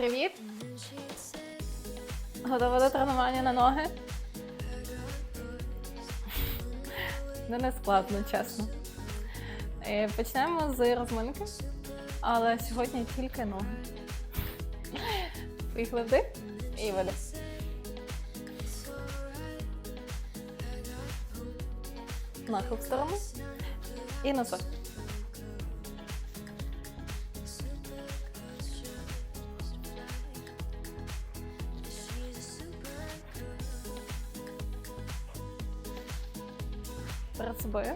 Привіт! Готова до тренування на ноги? Ну, не складно, чесно. Е, Почнемо з розминки, але сьогодні тільки ноги. Поїхали вдих і видих. Нахил в сторону і носок. Перед собою.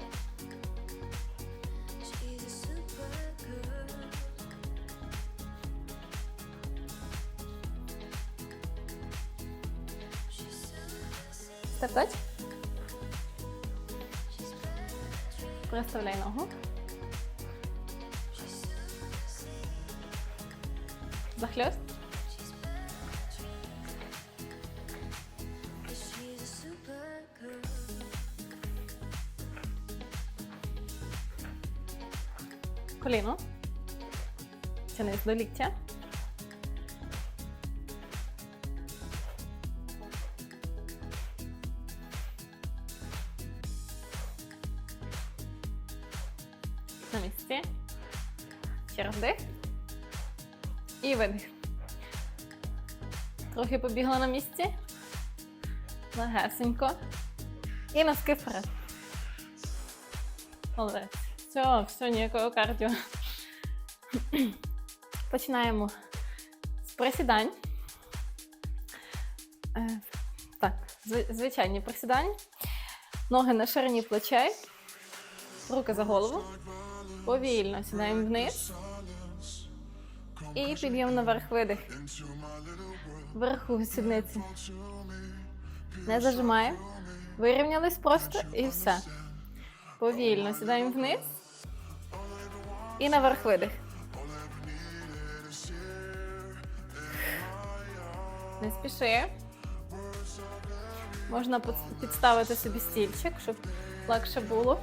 Коліно. Тянись до ліктя. На місці. Ще раз. І видих. Трохи побігла на місці. Легесенько. І носки вперед. Молодець. Все, все, ніякого кардіо. Починаємо з присідань. Е, Так, звичайні присідання. Ноги на ширині плечей. Руки за голову. Повільно сідаємо вниз. І підйом наверх видих. Вверху сідниці. Не зажимаємо. Вирівнялись просто і все. Повільно сідаємо вниз. І наверх видих. Не спіши. Можна підставити собі стільчик, щоб легше було.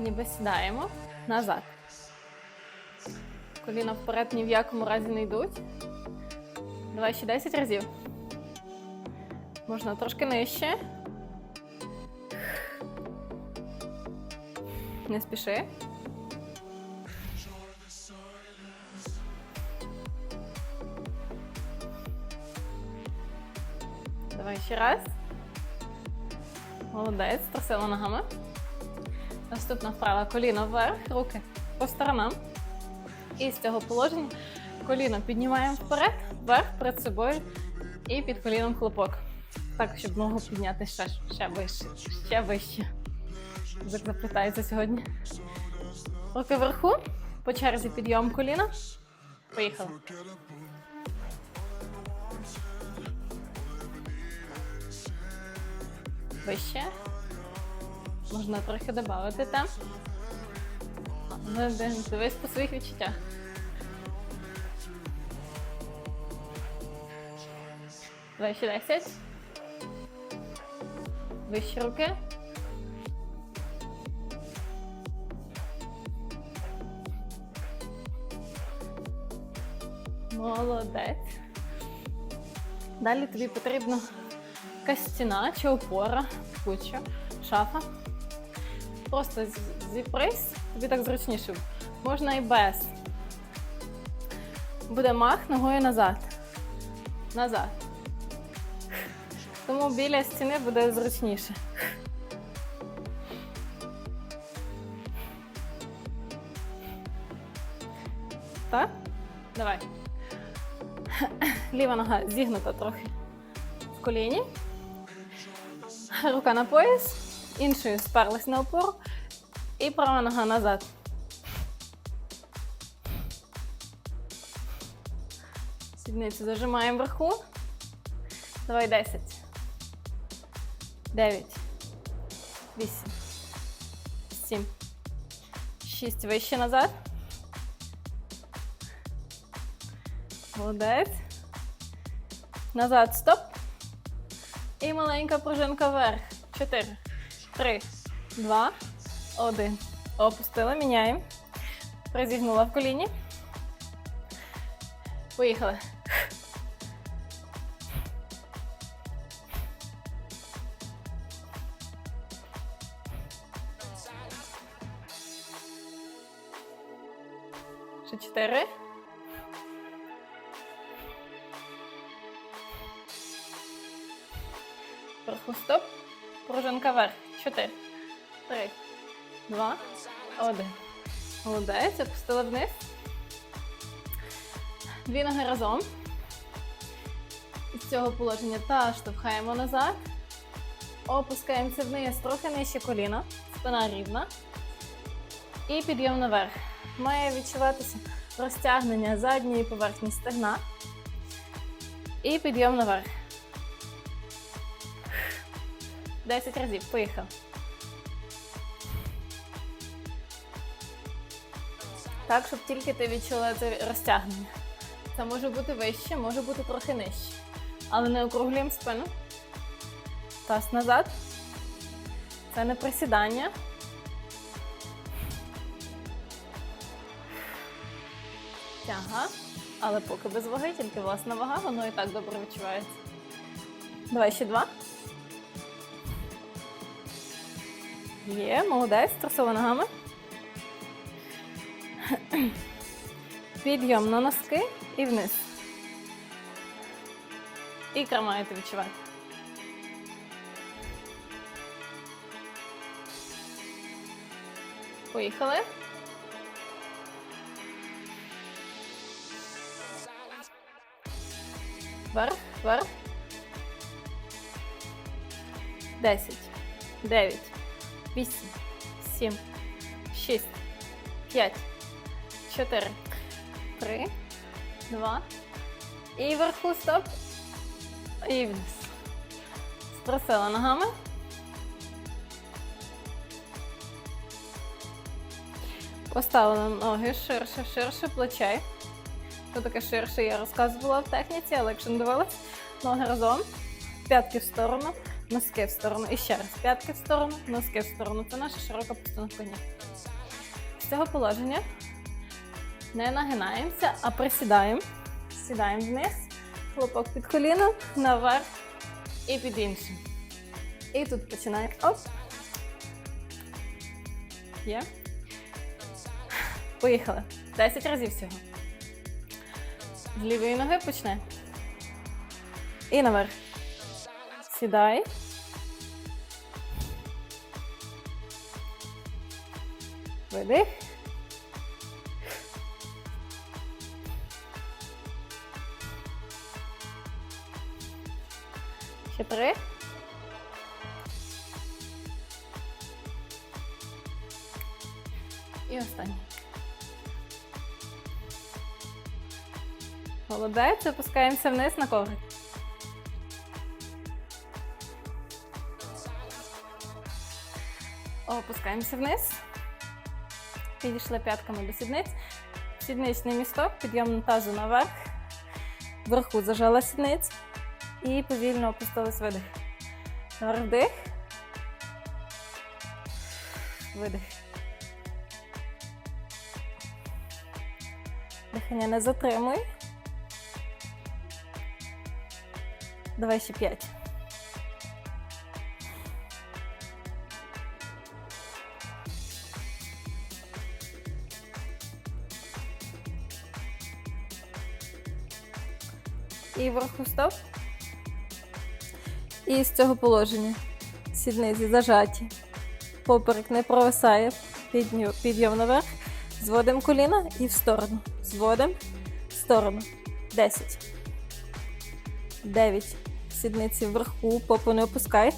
Ніби сідаємо назад. Коліна вперед ні в якому разі не йдуть. Давай ще 10 разів. Можна трошки нижче. Не спіши. Давай ще раз. Молодець, трусила ногами. Наступна вправа коліно вверх, руки по сторонам. І з цього положення коліно піднімаємо вперед, вверх перед собою і під коліном хлопок. Так, щоб ногу підняти ще, ще вище, ще вище. Як заплітається сьогодні. Руки вверху, по черзі підйом коліна. Поїхали. Вище. Можна трохи додати там. Ну, ди- Дивись по своїх відчуттях. Давай ще 10. Вище руки. Молодець. Далі тобі потрібно якась стіна чи опора, будь-що, шафа. Просто зіпрись, тобі так зручніше. Можна і без. Буде мах ногою назад. Назад. Тому біля стіни буде зручніше. Так? Давай. Ліва нога зігнута трохи в коліні. Рука на пояс, іншою сперлась на опору і права нога назад. Сідницю зажимаємо вверху. Давай 10. 9. 8. 7. 6. Вище назад. Молодець. Назад, стоп. І маленька пружинка вверх. Чотири, три, два, один. Опустила, міняємо. Призігнула в коліні. Поїхали. Ще чотири. Молодець. Опустила вниз. Дві ноги разом. Із цього положення та штовхаємо назад. Опускаємося вниз, трохи нижче коліна. Спина рівна. І підйом наверх. Має відчуватися розтягнення задньої поверхні стегна. І підйом наверх. 10 разів. Поїхав. Так, щоб тільки ти відчула це розтягнення. Це може бути вище, може бути трохи нижче. Але не округлюємо спину. Таз назад. Це не присідання. Тяга. Але поки без ваги, тільки власна вага, воно і так добре відчувається. Давай ще два. Є, молодець, трусова ногами. Підйом на носки і вниз. Ікра маєте відчувати. Поїхали. Вверх, вверх. Десять, дев'ять, вісім, сім, шість, п'ять, чотири, три, два. І вверху стоп. І вниз. Струсила ногами. Поставила ноги ширше, ширше плечей. Що таке ширше, я розказувала в техніці, але якщо не дивилась, ноги разом, п'ятки в сторону, носки в сторону. І ще раз, п'ятки в сторону, носки в сторону. Це наша широка постановка. З цього положення не нагинаємося, а присідаємо. Сідаємо вниз, хлопок під коліном, наверх і під іншим. І тут починаємо. Оп. Є. Поїхали. 10 разів всього. З лівої ноги почне. І наверх. Сідай. Видих. Три. І останній. Молодець, опускаємося вниз на коврик. Опускаємося вниз. Підійшли п'ятками до сідниць. Сідничний місток, підйом тазу наверх. Вверху зажала сідниць. І повільно опустились видих. Вдих. Видих. Дихання не затримуй. Давай ще п'ять. І вверху стоп. І з цього положення сідниці зажаті. Поперек не провисає. Підйом наверх. Зводимо коліна і в сторону. Зводимо в сторону. 10. 9. Сідниці вверху, попу не опускай.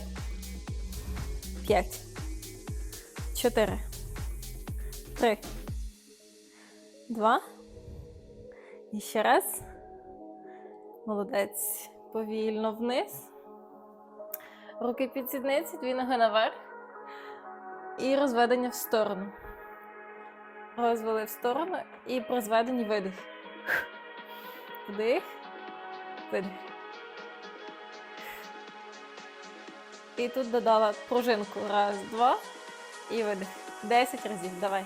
5. 4. 3. 2. І ще раз. Молодець. Повільно вниз. Руки під сідниці, дві ноги наверх. І розведення в сторону. Розвели в сторону і при зведенні видих. Вдих. Видих. І тут додала пружинку. Раз, два. І видих. Десять разів. Давай.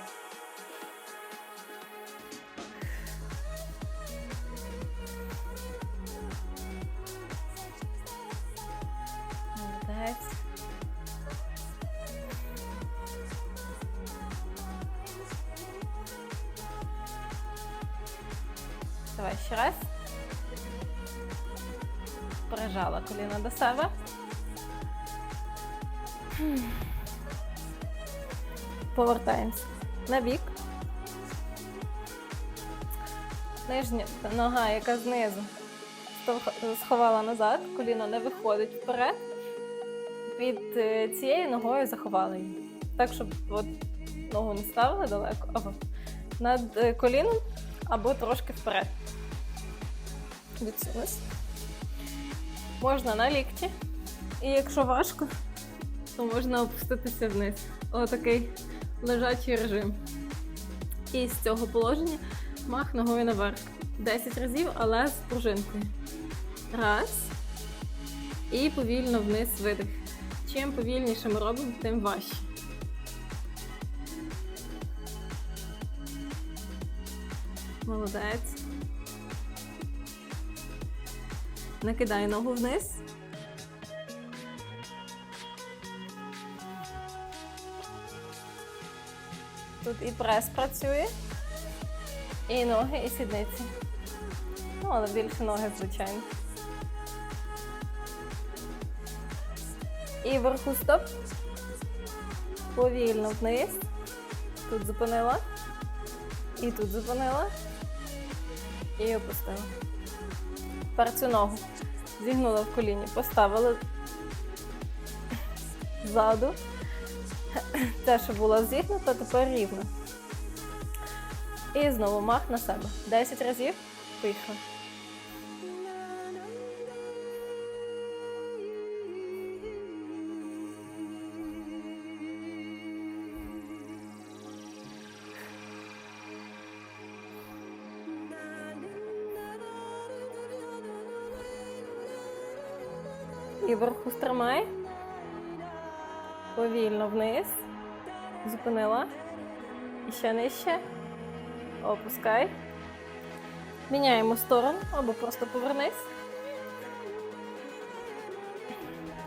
Себе. Повертаємося на бік. Нижня нога, яка знизу, сховала назад, коліно не виходить вперед. Під е, цією ногою заховали її. Так, щоб от ногу не ставили далеко, або над е, коліном, або трошки вперед. Відсунусь. Можна на лікті. І якщо важко, то можна опуститися вниз. Отакий лежачий режим. І з цього положення мах ногою наверх. 10 разів, але з пружинкою. Раз. І повільно вниз видих. Чим повільніше ми робимо, тим важче. Молодець. Накидай ногу вниз. Тут і прес працює, і ноги, і сідниці. Ну, але більше ноги, звичайно. І вверху стоп. Повільно вниз. Тут зупинила. І тут зупинила. І опустила. Тепер цю ногу зігнула в коліні, поставила ззаду. Те, що було зігнуто, тепер рівно. І знову мах на себе. 10 разів. Поїхали. Стримай. Повільно вниз. Зупинила. І ще нижче. Опускай. Міняємо сторону або просто повернись.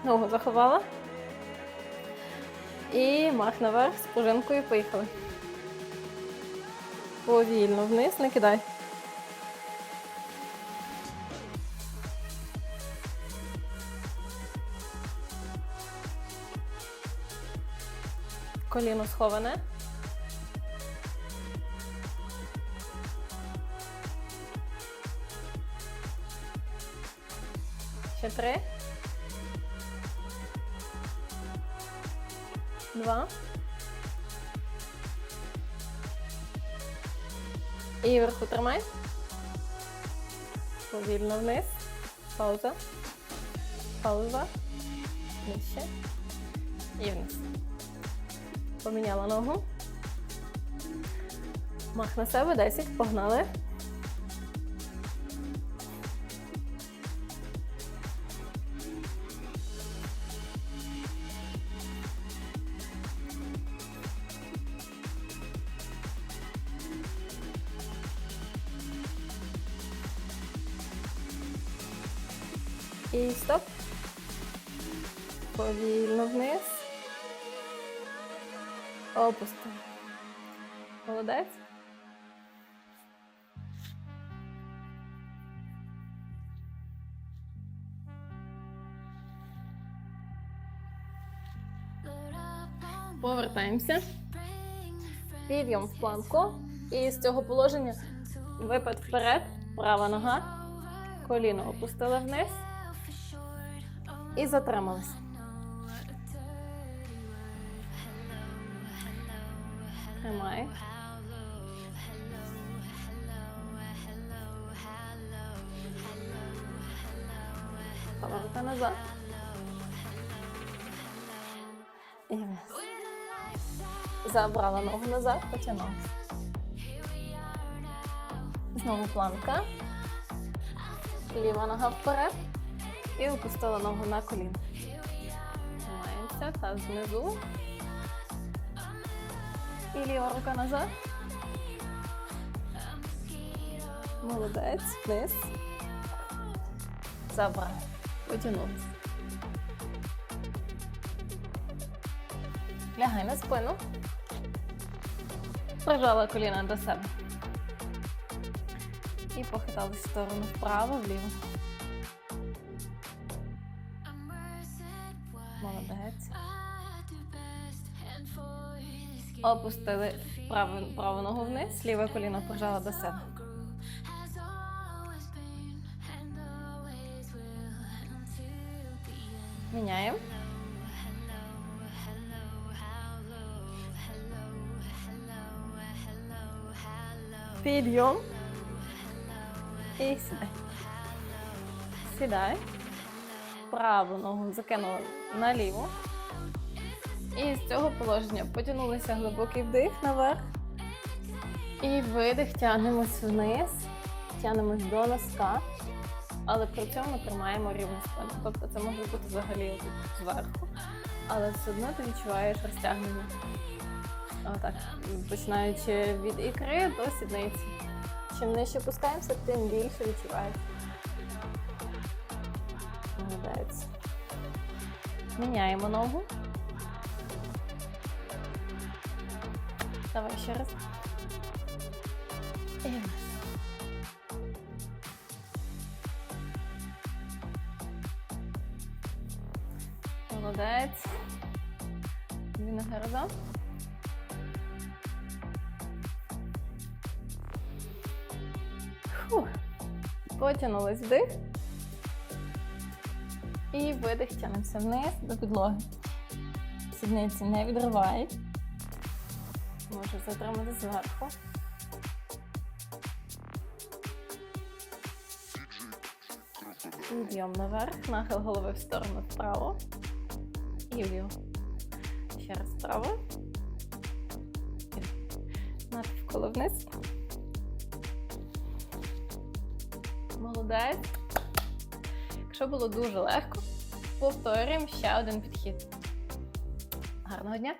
Ногу заховала. І мах наверх з пружинкою. Поїхали. Повільно вниз, не кидай. Коліно сховане. Ще три. Два. І вверху тримай. Повільно вниз. Пауза. Пауза. Нижче. І вниз. Поміняла ногу. Мах на себе, 10, погнали. І стоп. Повільно вниз. Опусти. Молодець. Повертаємося. Підйом в планку. І з цього положення випад вперед, права нога, коліно опустили вниз і затрималися. Тримай. Поворота назад. Вниз. Забрала ногу назад, потягнула. Знову планка. Ліва нога вперед. І опустила ногу на коліно. Тримаємося, таз знизу. І ліва рука назад. Молодець. Вниз. Забрав. Потягнувся. Лягай на спину. Прижала коліна до себе. І похитались в сторону вправо, вліво. Опустили праву, праву ногу вниз, ліве коліно прижало до себе. Міняємо. Підйом. І сідай. Сідай. Праву ногу закинули наліво. І з цього положення потягнулися глибокий вдих наверх. І видих, тягнемось вниз, тягнемось до носка, але при цьому тримаємо рівну спину. Тобто це може бути взагалі зверху, але все одно ти відчуваєш розтягнення. Отак, починаючи від ікри до сідниці. Чим нижче опускаємося, тим більше відчуваєш. Міняємо ногу. Давай ще раз. І вниз. Молодець. Дві ноги разом. Фух. Потягнулись вдих. І видих тягнемося вниз до підлоги. Сідниці не відривай. Може затримати зверху. Підйом наверх, нахил голови в сторону вправо і вліво. Ще раз вправо. Навколо вниз. Молодець. Якщо було дуже легко, повторюємо ще один підхід. Гарного дня!